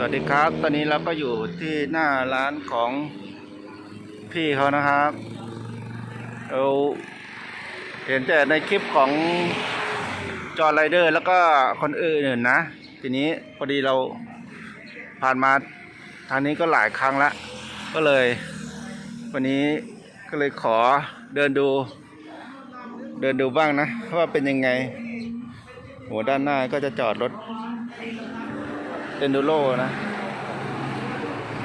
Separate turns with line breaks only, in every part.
สวัสดีครับ ตอนนี้เราก็อยู่ที่หน้าร้านของพี่เขานะครับเราเห็นแต่ในคลิปของจอร์ไรเดอร์ แล้วก็คนอื่นๆนะ ทีนี้พอดีเราผ่านมาทางนี้ก็หลายครั้งละก็เลย วันนี้ก็เลยขอเดินดู เดินดูบ้างนะว่าเป็นยังไงโหด้านหน้าก็จะจอดรถ เอนดูโรนะ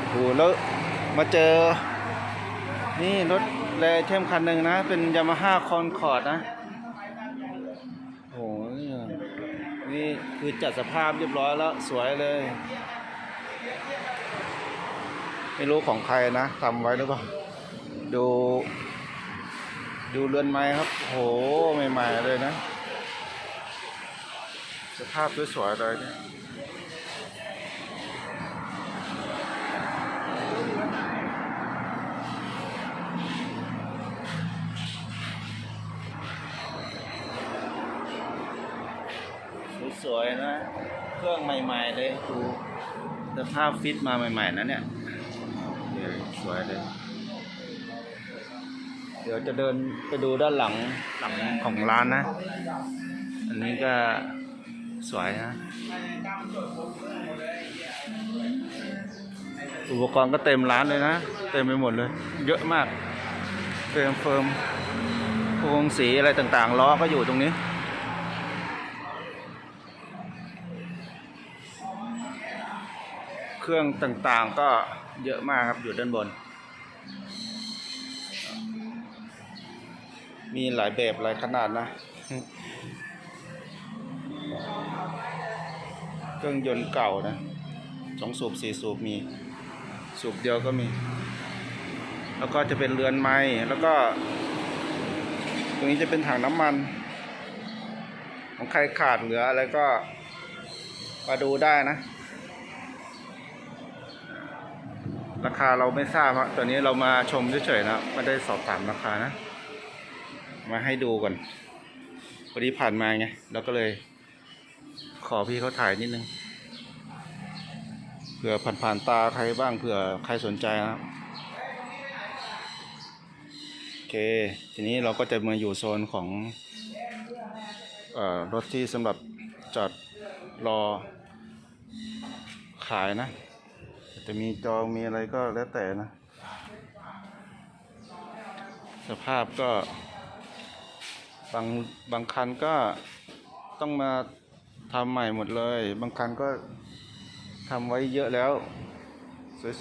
โหแล้วมาเจอ นี่รถแรเทมคันหนึ่งนะ เป็นยามาฮ่าคอนคอร์ดนะโหนี่นี่คือจัดสภาพเรียบร้อยแล้ว สวยเลย ไม่รู้ของใครนะทำไว้หรือเปล่า ดู ดูเรือนไม้ครับ โห ใหม่ ๆ เลยนะ สภาพสวย ๆ เลยเนี่ย สวยๆนะ เครื่องใหม่ ๆ เลยดูสภาพฟิตมาใหม่ ๆนะเนี่ยเดี๋ยวสวยเลย เดี๋ยวจะเดินไปดูด้านหลังหลังของร้านนะ อันนี้ก็สวยนะ อุปกรณ์ก็เต็มร้านเลยนะ เต็มไปหมดเลย เยอะมากเฟรมเฟิร์มพวงสีอะไรต่างๆ ล้อก็อยู่ตรงนี้ เครื่องต่างๆก็เยอะมากครับอยู่ด้านบน มีหลายแบบหลายขนาดนะ เครื่องยนต์เก่านะสองสูบสี่สูบมี สูบเดียวก็มี แล้วก็จะเป็นเรือนไม้แล้วก็ ตรงนี้จะเป็นถังน้ำมัน ของใครขาดเหลืออะไรก็มาดูได้นะ รา คาเราไม่ทราบครับตอนนี้เรามาชมเฉยๆนะไม่ได้สอบถามราคานะ มาให้ดูก่อนพอดีผ่านมาไงเราก็เลย ขอพี่เขาถ่ายนิดนึงเผื่อผ่านๆตาใครบ้างเผื่อใครสนใจนะครับโอเค ทีนี้เราก็จะมาอยู่โซนของออรถที่สำหรับจอดรอขายนะ จะมีจองมีอะไรก็แล้วแต่นะ สภาพก็ บางบางคันก็ต้องมาทำใหม่หมดเลย บางคันก็ทำไว้เยอะแล้ว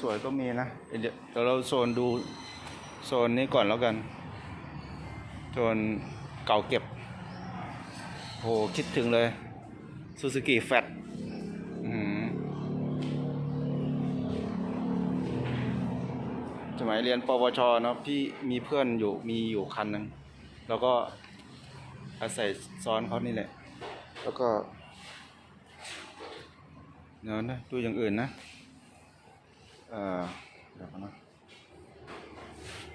สวยๆก็มีนะ เดี๋ยวเราโซนดูโซนนี้ก่อนแล้วกันโซนเก่าเก็บโหคิดถึงเลยซูซูกิแฟต สมัยเรียนปวชเนาะพี่มีเพื่อนอยู่มีอยู่คันหนึ่งแล้วก็อาศัยซ้อนเขานี่แหละ แล้วก็เดี๋ยวนะดูอย่างอื่นนะเออเดี๋ยวก่อนนะ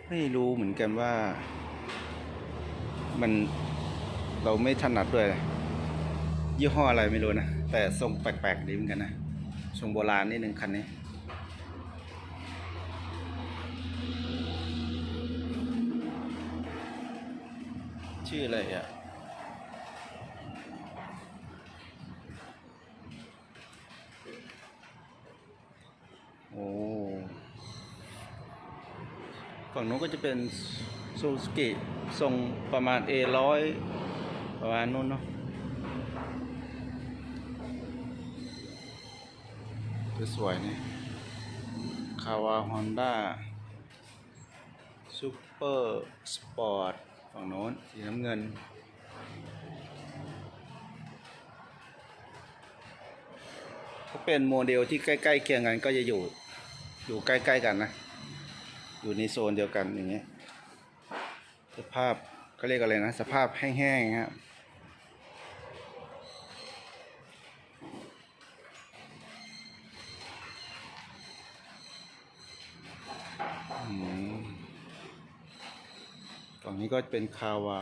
ไม่รู้เหมือนกันว่า มันเราไม่ถนัดด้วย ยี่ห้ออะไรไม่รู้นะ แต่ทรงแปลกๆดีเหมือนกันนะทรงโบราณนิดนึงคันนี้ ชื่ออะไรอะโอ้ฝั่งนู้นก็จะเป็นซูซูกิทรงประมาณ A ร้อยประมาณนู้นเนาะสวยนี่คาวาฮอนด้าซูเปอร์สปอร์ต ฝั่งโน้นสีน้ำเงินถ้าเป็นโมเดลที่ใกล้ๆเคียงกันก็จะอยู่อยู่ใกล้ๆกันนะ อยู่ในโซนเดียวกันอย่างเงี้ยสภาพก็เรียกอะไรนะ สภาพแห้งๆครับ นี้ก็เป็นคาวา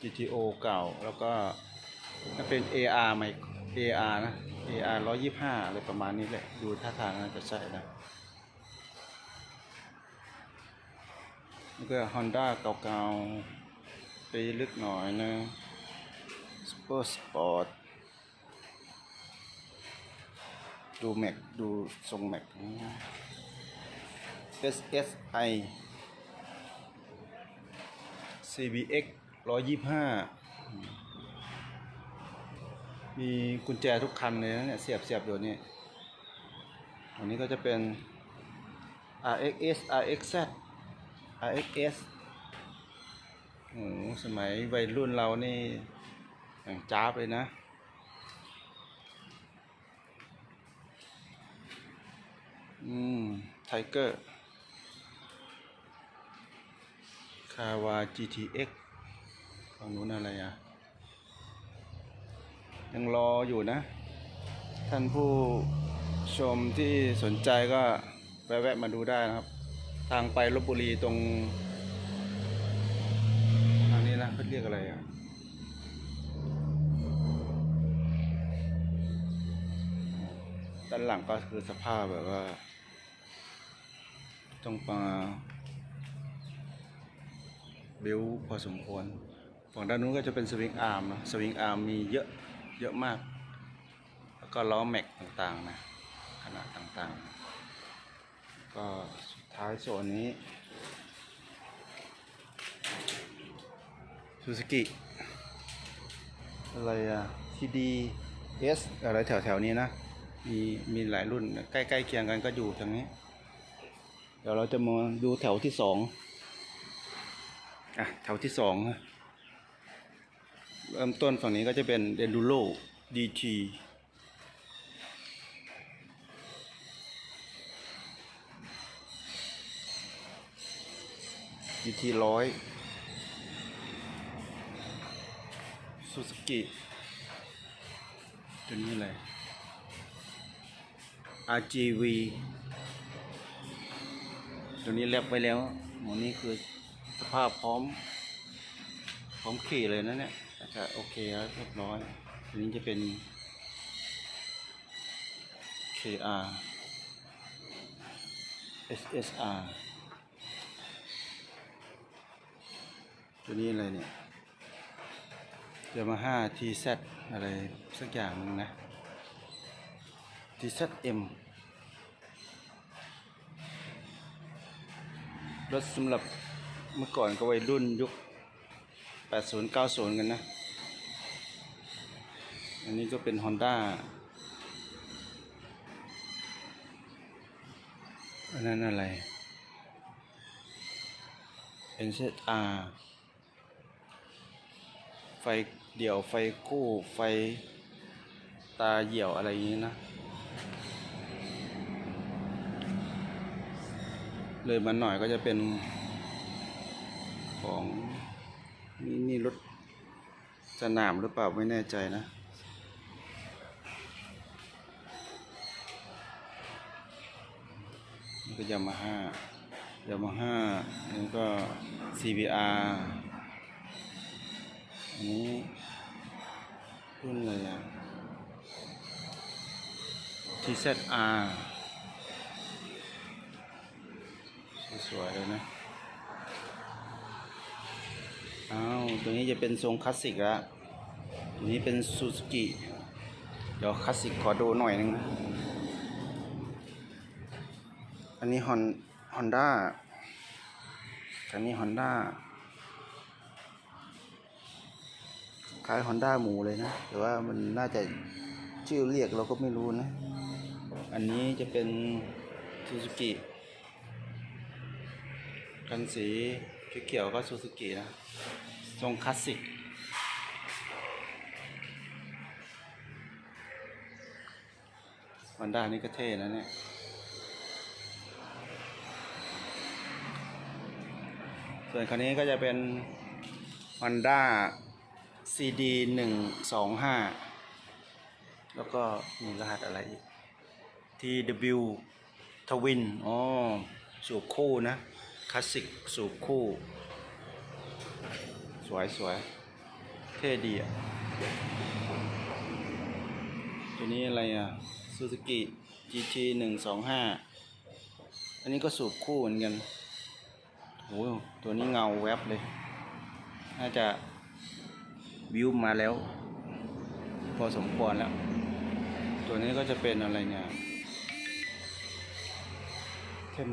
GTO เก่า แล้วก็ถ้าเป็น AR ใหม่ AR นะ KR ร้อยยี่ห้าอะไรประมาณนี้แหละ ดูท่าทางน่าจะใช่นะนี่ก็ Honda เก่าๆ ไปลึกหน่อยนะ Super Sport ดูแม็กดูทรงแม็ก SSI CBX ร้อยยี่ห้ามีกุญแจทุกคันเลยนะเนี่ยเสียบเสียบอยู่นี่อันนี้ก็จะเป็น RXS RXZ RXS โอ้สมัยวัยรุ่นเรานี่อย่างจ้าบเลยนะอืมไทเกอร์าวา GTX ฝั่งนู้นอะไรอะ ยังรออยู่นะ ท่านผู้ชมที่สนใจก็แวะมาดูได้นะครับ ทางไปลบบุรีตรงทางนี้นะเขาเรียกอะไรอะด้านหลังก็คือสภาพแบบว่า ต้องมา บิวพอสมควร ฝั่งด้านนู้นก็จะเป็นสวิงอาร์มนะสวิงอาร์มมีเยอะเยอะมาก แล้วก็ล้อแม็กต่างๆนะขนาดต่างๆ ก็สุดท้ายโซนนี้ซูซูกิอะไรอะทีดีเอสอะไรแถวๆนี้นะ มีมีหลายรุ่นใกล้ๆเคียงกันก็อยู่ทางนี้ เดี๋ยวเราจะมาดูแถวที่สอง อะแถวที่สองเริ่มต้นฝั่งนี้ก็จะเป็น Enduro DT DT ร้อยซูซูกิตัวนี้อะไร RGV ตัวนี้แลบไว้แล้วหมดนี้คือ ภาพพร้อม พร้อมขี่เลยนะเนี่ยจะโอเคแล้วเรียบร้อยตัวนี้จะเป็น KR SSR ตัวนี้อะไรเนี่ยยามาฮ่า TZ อะไรสักอย่างหนึงนะ TZM รถสำหรับ เมื่อก่อนก็วัยรุ่นยุค 80 90 กันนะ อันนี้ก็เป็น Honda อันนั้นอะไร NZR ไฟเดี่ยวไฟคู่ไฟตาเหี่ยวอะไรอย่างนี้นะ เลยมาหน่อยก็จะเป็น ของนี่นี่รถสนามหรือเปล่าไม่แน่ใจนะ นี่ก็ยามาฮ่ายามาฮ่านี่ก็ CBR อันนี้รุ่นอะไรอะ TZR สวยๆเลยนะ อ้าวตัวนี้จะเป็นทรงคลาสสิกละตัวนี้เป็นซูซูกิเดี๋ยวคลาสสิกขอดูหน่อยนึงนะอันนี้ฮอนฮอนด้าอันนี้ฮอนด้าคล้ายฮอนด้าหมูเลยนะ แต่ว่ามันน่าจะชื่อเรียกเราก็ไม่รู้นะ อันนี้จะเป็นซูซูกิกันสีเขียวๆก็ซูซูกินะ ทรงคลาสสิกวันด้านี่ก็เท่นะเนี่ยส่วนคันนี้ก็จะเป็น Honda CD 1 2 5 แล้วก็มีรหัสอะไรอีก TW Twin อ๋อ สูบคู่นะ คลาสสิกสูบคู่ สวยสวยเท่ดีอะ ตัวนี้อะไรอะ Suzuki GT หนึ่งสองห้าอันนี้ก็สูบคู่เหมือนกันโอ้โหตัวนี้เงาแวบเลย น่าจะวิวมาแล้ว พอสมควรแล้ว ตัวนี้ก็จะเป็นอะไรเนี่ยเทม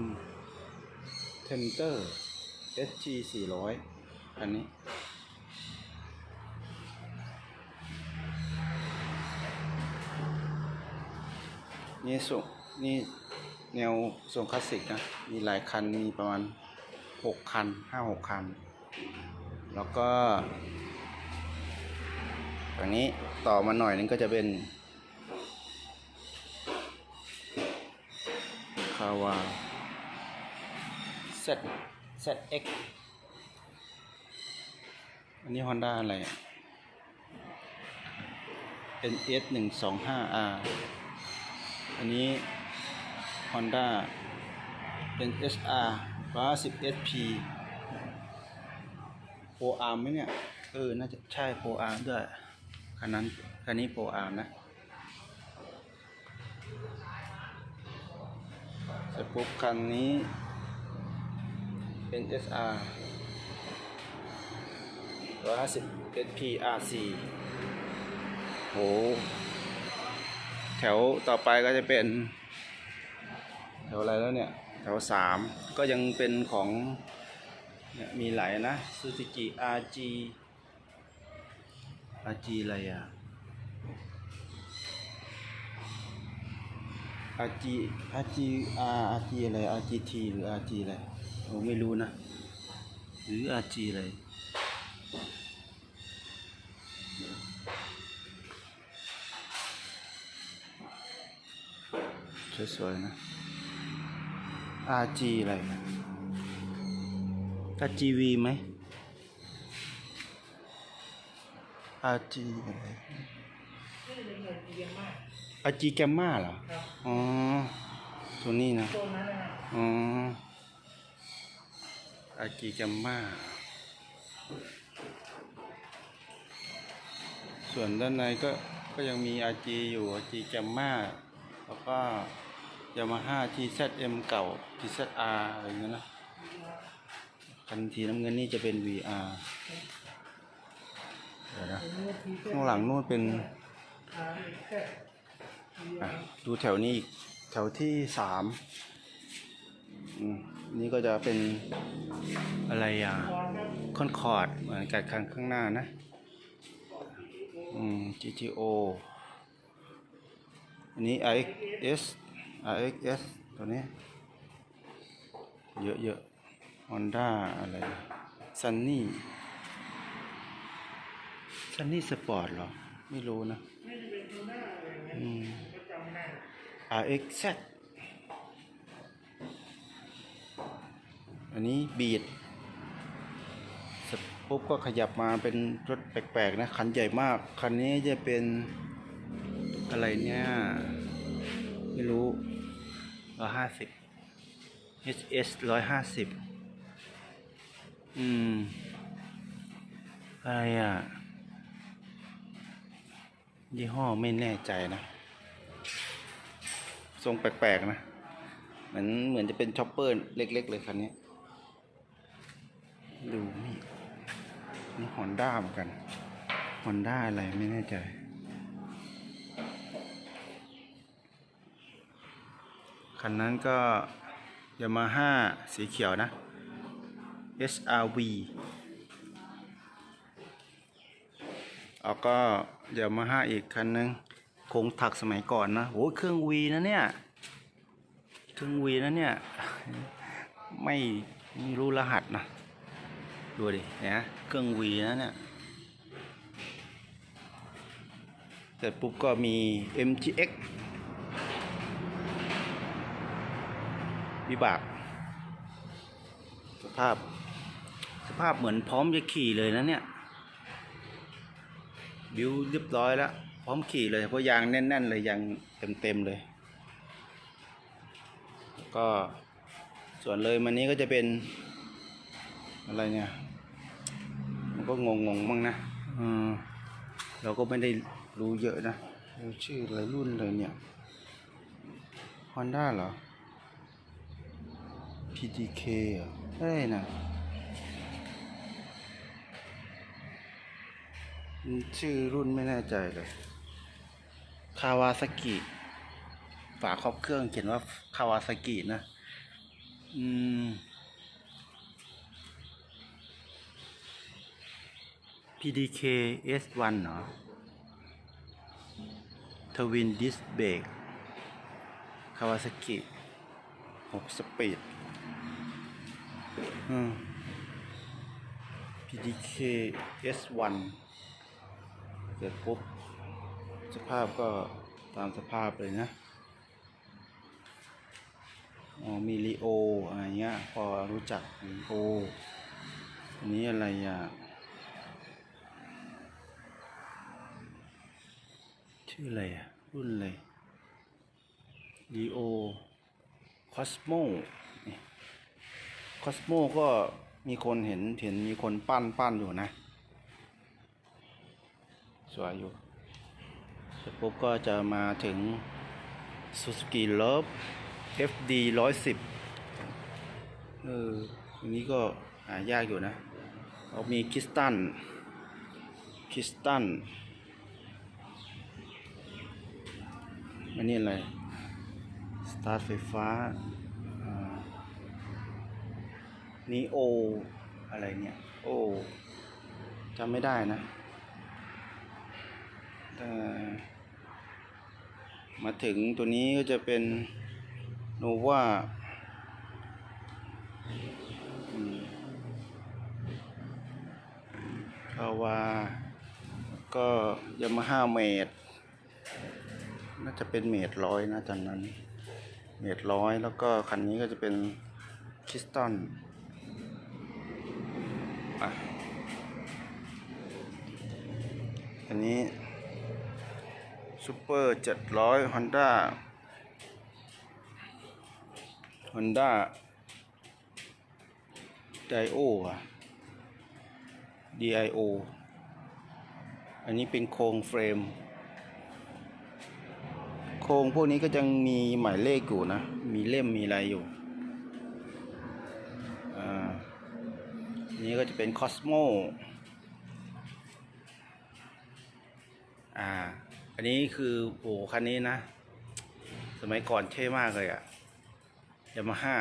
เทมเตอร์ SG 400 อันนี้ นี่ส่งนี่แนวทรงคลาสสิกนะ มีหลายคัน มีประมาณหกคันห้าหกคัน แล้วก็ฝั่งนี้ต่อมาหน่อยนึงก็จะเป็นคาวา Z ZX อันนี้ Honda อะไรอะ NS 1 2 5 R อันนี้ Honda NSR 110 SP Pro Arm ไหมเนี่ย เออ น่าจะใช่ Pro Arm ด้วยคันนั้นคันนี้ Pro Arm นะเสร็จปุ๊บคันนี้ NSR 150 SP RC โห แถวต่อไปก็จะเป็น แถวอะไรแล้วเนี่ย แถวสามก็ยังเป็นของเนี่ยมีหลายนะ Suzuki RG RG อะไรอะ RG RG R RG อะไร RGT หรือ RG อะไรผมไม่รู้นะ หรือ RG อะไร สวยๆนะ RG อะไรนะ RGV ไหม RG อะไร RG แกมมาเหรอ อ๋อ ตัวนี้นะ
ตัวนั้นนะ
อ๋อ RG แกมมาส่วนด้านในก็ก็ยังมี RG อยู่ RG แกมมาแล้วก็ Yamaha TZM เก่า TZR อะไรอย่างเงี้ยนะคันทีน้ำเงินนี่จะเป็น VR เดี๋ยวนะข้างหลังนู่นเป็น
อะ
ดูแถวนี้อีกแถวที่สามอืมนี่ก็จะเป็นอะไรอะ
คอนค
อนคอร์ดเหมือนกับคันข้างหน้านะ อืม GTO อันนี้ RXS RXS ตัวนี้ เยอะเยอะ Honda อะไร Sunny Sunny Sport หรอ ไม่รู้นะ
ไม่จะเป็นตัวหน้าอะไรอย่างเงี้ย
อืม
ก็จำไม่ได้
RXZ อันนี้บีดเสร็จปุ๊บก็ขยับมาเป็นรถแปลกๆนะ คันใหญ่มาก คันนี้จะเป็นอะไรเนี่ย ไม่รู้ร้อยห้าสิบ HS ร้อยห้าสิบอืม อะไรอะ ยี่ห้อไม่แน่ใจนะ ทรงแปลกๆนะ เหมือนเหมือนจะเป็นช็อปเปอร์เล็กๆเลยคันนี้ ดูนี่นี่ฮอนด้าเหมือนกันฮอนด้าอะไรไม่แน่ใจ คันนั้นก็ยามาฮ่าสีเขียวนะ SRV แล้วก็ยามาฮ่าอีกคันนึงคงถักสมัยก่อนนะโหเครื่องวีนะเนี่ย เครื่องวีนะเนี่ย ไม่รู้รหัสนะ ดูดิเนี่ยเครื่องวีนะเนี่ยเสร็จปุ๊บก็มี MTX วิบาก สภาพ สภาพเหมือนพร้อมจะขี่เลยนะเนี่ย บิวเรียบร้อยแล้ว พร้อมขี่เลย เพราะยางแน่น ๆ เลยยางเต็ม ๆ เลย ก็ส่วนเลยมันนี้ก็จะเป็น อะไรเนี่ย มันก็งงๆบ้างนะเออเราก็ไม่ได้รู้เยอะนะเออชื่ออะไรรุ่นเลยเนี่ย Honda เหรอ PDK เหรออะไรนะอืมชื่อรุ่นไม่แน่ใจเลย คาวาซากิ ฝาครอบเครื่องเขียนว่าคาวาซากินะ อืม PDK S1 เหรอ ทวินดิสเบรกคาวาซากิ 6 สปีดอืม PDK S1 เสร็จปุ๊บ สภาพก็ตามสภาพเลยนะอ๋อมีลีโออะไรเงี้ย พอรู้จักลีโอ อันนี้อะไรอะ ชื่ออะไรอะ รุ่นอะไรลีโอคอสโม อสโมก็มีคนเห็นเห็นมีคนปั้นปั้นอยู่นะ สวยอยู่เสร็จปุ๊บก็จะมาถึง Suzuki Love FD 110เอออันนี้ก็หายากอยู่นะเขามีคิสตันคิสตันอันนี้อะไร สตาร์ทไฟฟ้า นีโอ อะไรเนี่ย โอจำไม่ได้นะแต่มาถึงตัวนี้ก็จะเป็นโนวาคาวา ก็ยามาฮ่าเมดน่าจะเป็นเมดร้อยนะตอนนั้น เมดร้อยแล้วก็คันนี้ก็จะเป็นคริสตัน อะอันนี้ซูเปอร์เจ็ดร้อยฮอนด้าฮอนด้าไดโออะ DIO อันนี้เป็นโครงเฟรม โครงพวกนี้ก็ยังมีหมายเลขอยู่นะ มีเล่มมีอะไรอยู่ อ่าอั นนี้ก็จะเป็นคอสโมอ่า อันนี้คือโอ้คันนี้นะ สมัยก่อนเท่มากเลยอะยามาฮ่า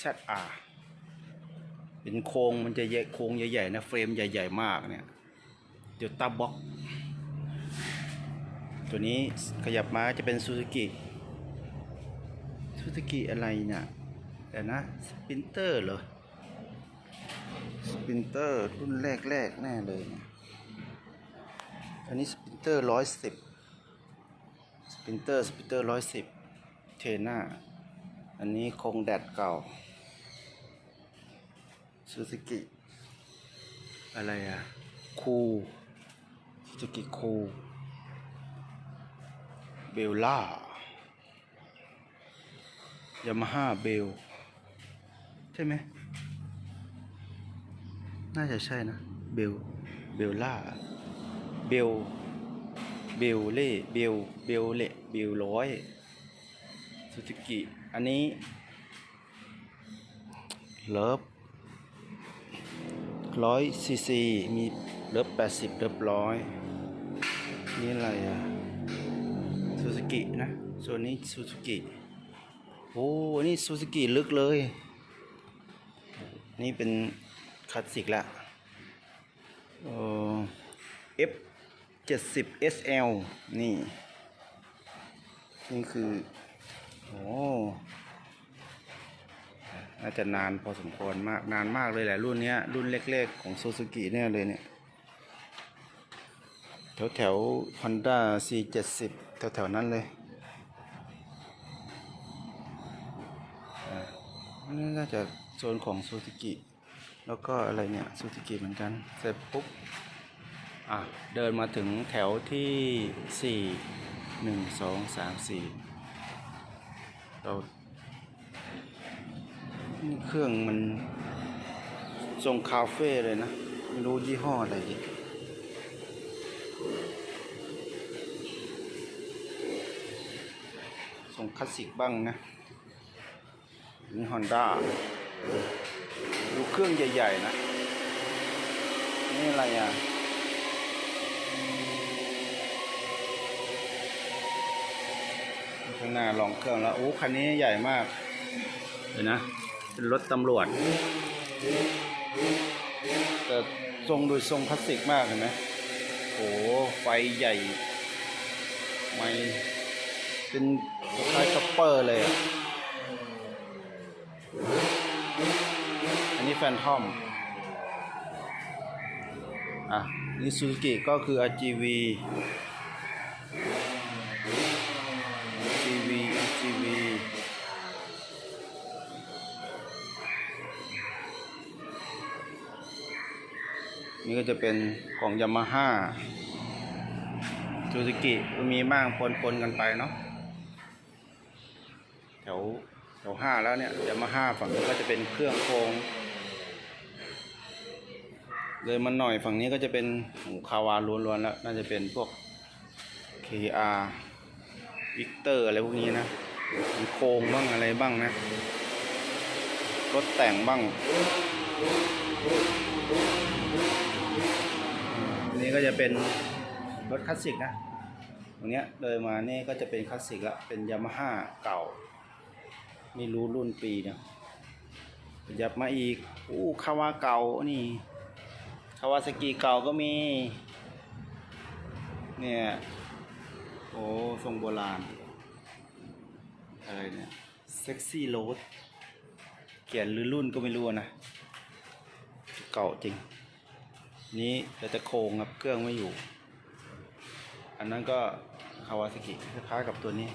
ZR เป็นโครงมันจะใหญ่โครงใหญ่ๆนะ เฟรมใหญ่ ๆ มากเนี่ยเดี๋ยวตาบ็อก ตัวนี้ขยับมาจะเป็นซูซูกิซูซูกิอะไรเนี่ยแต่นะ สปินเตอร์เหรอ สปินเตอร์รุ่นแรกๆแน่เลยเนี่ยอันนี้สปินเตอร์ร้อยสิบสปินเตอร์สปินเตอร์ร้อยสิบเทน่าอันนี้คงแดดเก่าซูซูกิอะไรอะคูซูซูกิคูเบลล่ายามาฮ่าเบล ใช่ไหม น่าจะใช่นะ เบล เบลล่า เบล เบลเล่ เบล เบลเล่ เบลร้อยซูซูกิ อันนี้ เลิฟร้อยซีซีมีเลิฟแปดสิบเลิฟร้อยนี่อะไรอะซูซูกินะส่วนนี้ซูซูกิโอ้อันนี่ซูซูกิลึกเลย นี่เป็น คลาสสิกละเออ F 70 SL นี่ นี่คือ โอ้น่าจะนานพอสมควรมาก นานมากเลยแหละรุ่นเนี้ยรุ่นเล็กๆ ของโซซูกิเนี่ยเลยเนี่ย แถวแถวฮอนด้า C70 แถวแถวนั้นเลยนี่น่าจะโซนของโซซูกิ แล้วก็อะไรเนี่ยซูซูกิเหมือนกัน เสร็จปุ๊บ อะ เดินมาถึงแถวที่สี่หนึ่งสองสามสี่เราเครื่องมันทรงคาเฟ่เลยนะไม่รู้ยี่ห้ออะไรดิทรงคลาสสิกบ้างนะนี่ฮอนด้า เครื่องใหญ่ๆนะ นี่อะไรอะข้างหน้าลองเครื่องแล้วโอ้คันนี้ใหญ่มากเห็นนะเป็นรถตำรวจแต่ทรงโดยทรงคลาสสิกมากเห็นไหมโอ้ไฟใหญ่ ไม่เป็นคล้ายคัปเปอร์เลยอะอันนี้ แฟนทอมอะนี่ซูซูกิก็คือ RGV RGV RGV นี่ก็จะเป็นของยามาฮ่าซูซูกิก็มีบ้างปนๆกันไปเนาะแถวแถวห้าแล้วเนี่ยยามาฮ่าฝั่งนี้ก็จะเป็นเครื่องโครง เลยมันหน่อยฝั่งนี้ก็จะเป็นคาวาล้วนๆแล้ว น่าจะเป็นพวก KR วิกเตอร์อะไรพวกนี้นะมีโครงบ้างอะไรบ้างนะ รถแต่งบ้างอันนี้ก็จะเป็นรถคลาสสิกนะ ตรงเนี้ยเดินมานี่ก็จะเป็นคลาสสิกละ เป็นยามาฮ่าเก่า ไม่รู้รุ่นปีเนี่ยยับมาอีก อู้คาวาเก่านี่ คาวาสกิเก่าก็มี เนี่ย โอ้ ทรงโบราณ อะไรเนี่ย เซ็กซี่โรดเขียนหรือรุ่นก็ไม่รู้นะ เก่าจริง นี้แต่จะโคงครับเครื่องไม่อยู่ อันนั้นก็คาวาซากิคล้ายกับตัวนี้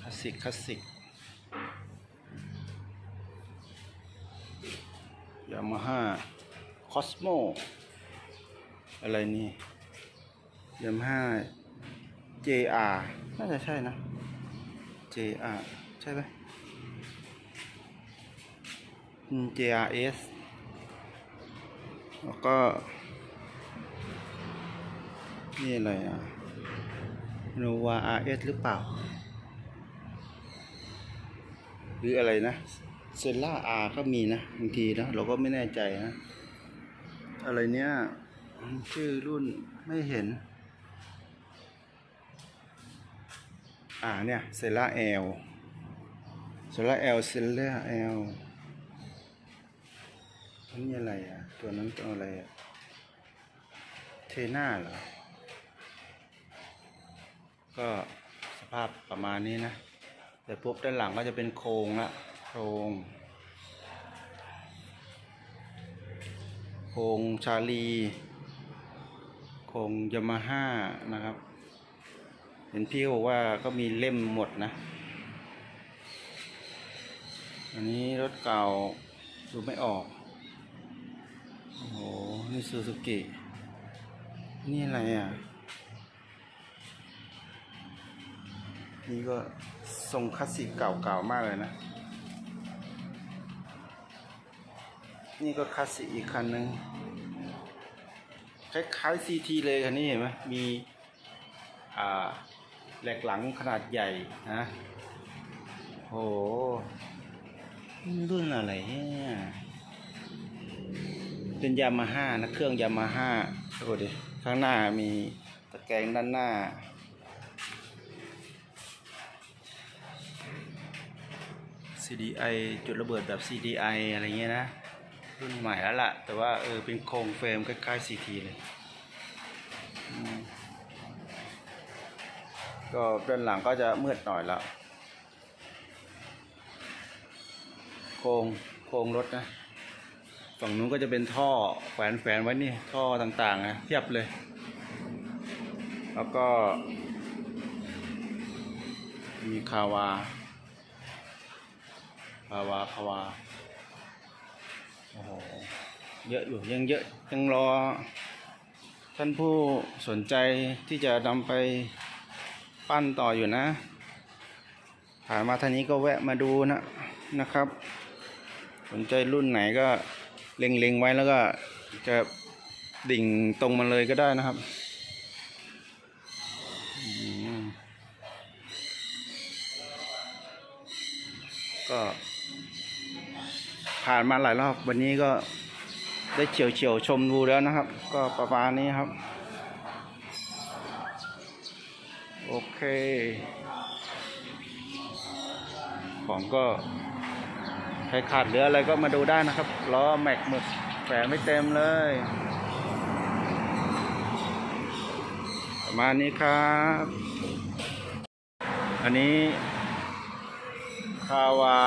คลาสสิกคลาสสิก ยามาฮ่าคอสโมอะไรนี่ยามาฮ่า JR น่าจะใช่นะ JR ใช่ไหม JRS แล้วก็ นี่อะไรอะ Nova RS หรือเปล่า หรืออะไรนะ เซล่า R ก็มีนะบางทีนะเราก็ไม่แน่ใจนะอะไรเนี้ยชื่อรุ่นไม่เห็น อ่าเนี่ยเซล่า L เซล่า L เซล่า L อันนี่อะไรอะ ตัวนั้นตัวอะไรอะ เทน่าเหรอ ก็สภาพประมาณนี้นะ แต่ปุ๊บด้านหลังก็จะเป็นโครงละ โครงโครงชาลีโครงยามาฮ่านะครับ เห็นพี่บอกว่าก็มีเล่มหมดนะ อันนี้รถเก่าดูไม่ออก โอ้โห นี่ซูซูกินี่อะไรอะ นี่ก็ทรงคลาสสิกเก่าๆมากเลยนะ นี่ก็คลาสสิกอีกคันหนึ่งคล้ายๆซีทีเลยคันนี้เห็นไหมมีอ่าแหลกหลังขนาดใหญ่นะโหรุ่นอะไรเนี่ยเป็นยามาฮ่านะเครื่องยามาฮ่าดูดิข้างหน้ามีตะแกรงด้านหน้า CDI จุดระเบิดแบบ CDI อะไรเงี้ยนะ รุ่นใหม่แล้วล่ะ แต่ว่าเออเป็นโครงเฟรมคล้ายๆ CT เลย ก็ด้านหลังก็จะมืดหน่อยแล้วโครงโครงรถนะฝั่งนู้นก็จะเป็นท่อแขวนแฝนไว้นี่ ท่อต่างๆนะเทียบเลย แล้วก็ มีคาวา คาวา คาวา เยอะอยู่ยังเยอะยังรอ ท่านผู้สนใจที่จะนำไปปั้นต่ออยู่นะ ผ่านมาท่านี้ก็แวะมาดูนะนะครับ สนใจรุ่นไหนก็เล็งๆไว้แล้วก็จะดิ่งตรงมาเลยก็ได้นะครับก็ผ่านมาหลายรอบวันนี้ก็ ได้เฉียวเฉียวๆชมดูแล้วนะครับ ก็ประมาณนี้ครับ โอเค ของก็ใครขาดเหลืออะไรก็มาดูได้นะครับล้อแม็กหมึกแฝงไม่เต็มเลย ประมาณนี้ครับ อันนี้คาวา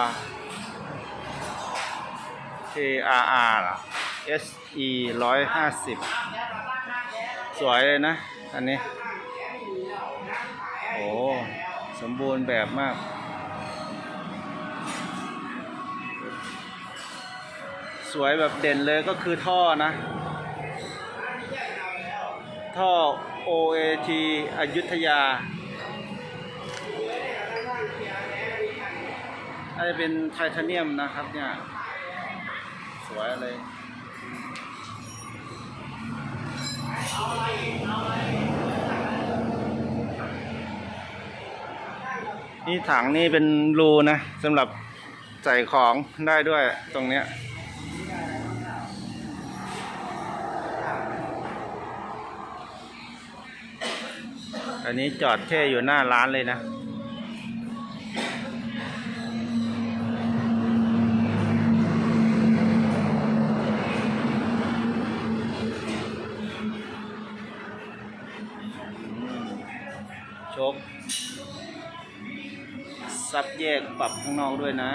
KRR หรอ SE ร้อยห้าสิบสวยเลยนะ อันนี้ โอ้สมบูรณ์แบบมาก สวยแบบเด่นเลยก็คือท่อนะ ท่อ OAT อยุธยาอาจจะเป็นไทเทเนียมนะครับเนี่ย สวยเลย นี่ถังนี่เป็นรูนะสำหรับใส่ของได้ด้วยตรงเนี้ยอันนี้จอดแค่อยู่หน้าร้านเลยนะ ชกซับแยกปรับข้างนอกด้วยนะ